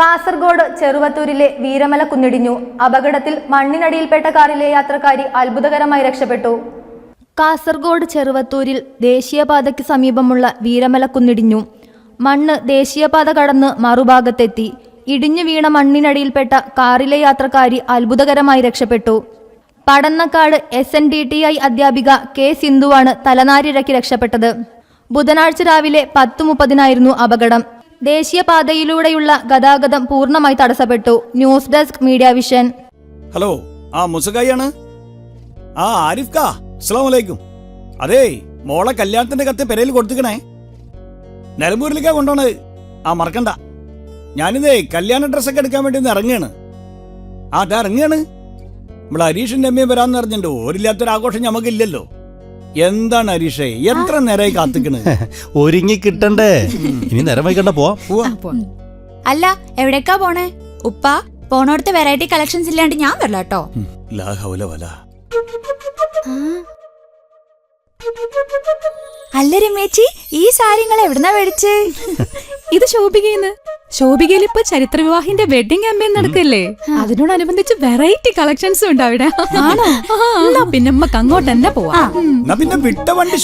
കാസർഗോഡ് ചെറുവത്തൂരിലെ വീരമല കുന്നിടിഞ്ഞു. അപകടത്തിൽ മണ്ണിനടിയിൽപ്പെട്ട കാറിലെ യാത്രക്കാരി അത്ഭുതകരമായി രക്ഷപ്പെട്ടു. കാസർഗോഡ് ചെറുവത്തൂരിൽ ദേശീയപാതയ്ക്ക് സമീപമുള്ള വീരമല കുന്നിടിഞ്ഞു. മണ്ണ് ദേശീയപാത കടന്ന് മറുഭാഗത്തെത്തി. ഇടിഞ്ഞു വീണ മണ്ണിനടിയിൽപ്പെട്ട കാറിലെ യാത്രക്കാരി അത്ഭുതകരമായി രക്ഷപ്പെട്ടു. Padannakkad S N D T I അധ്യാപിക കെ സിന്ധുവാണ് തലനാരിഴക്കി രക്ഷപ്പെട്ടത്. ബുധനാഴ്ച രാവിലെ പത്ത് മുപ്പതിനായിരുന്നു അപകടം. ദേശീയപാതയിലൂടെയുള്ള ഗതാഗതം പൂർണമായി തടസ്സപ്പെട്ടു. News desk media vision. Hello ആ മുസകായാണ് ആ ആരിഫ് കാ അസ്സലാമു അലൈക്കും അതേ മോളെ കല്യാണത്തിന്റെ കത്ത് പെരയിൽ കൊടുത്തിക്കണേ. നിലമ്പൂരിലേക്കാ കൊണ്ടോണത് ആ മറക്കണ്ട. ഞാനിതേ കല്യാണ ഡ്രസ്സൊക്കെ എടുക്കാൻ വേണ്ടി ഒന്ന് ഇറങ്ങാണ്. ആ അതാ ഇറങ്ങാണ്. നമ്മളെ ഹരീഷിന്റെ അമ്മയും വരാന്ന് പറഞ്ഞിട്ടുണ്ട്. ഓരില്ലാത്തൊരു ആഘോഷം ഞമ്മക്കില്ലല്ലോ. എന്താണ് ഹരീഷേ എത്ര നേരമായി കാത്തിക്കണ്? ഒരുങ്ങി കിട്ടണ്ടേ. ഇനി നേരം വൈകണ്ട പോവാം. പോവാ. അല്ല എവിടേക്കാ പോണേ? ഉപ്പ പോണോടത്തെ വെറൈറ്റി കളക്ഷൻസ് ഇല്ലാണ്ട് ഞാൻ വരില്ല കേട്ടോ. അല്ല രമേച്ചി ഈ സാരിങ്ങൾ എവിടുന്നാ മേടിച്ചേ? ഇത് ശോഭികയെന്ന് ശോഭികയിൽ ഇപ്പൊ ചരിത്ര വിവാഹിന്റെ വെഡിങ് ക്യാമ്പയിൻ നടക്കല്ലേ അതിനോടനുബന്ധിച്ച് വെറൈറ്റി കളക്ഷൻസും ഉണ്ട് അവിടെ. ആണോ? പിന്നെ അങ്ങോട്ട് തന്നെ പോവാ. പിന്നെ വിട്ട വണ്ടി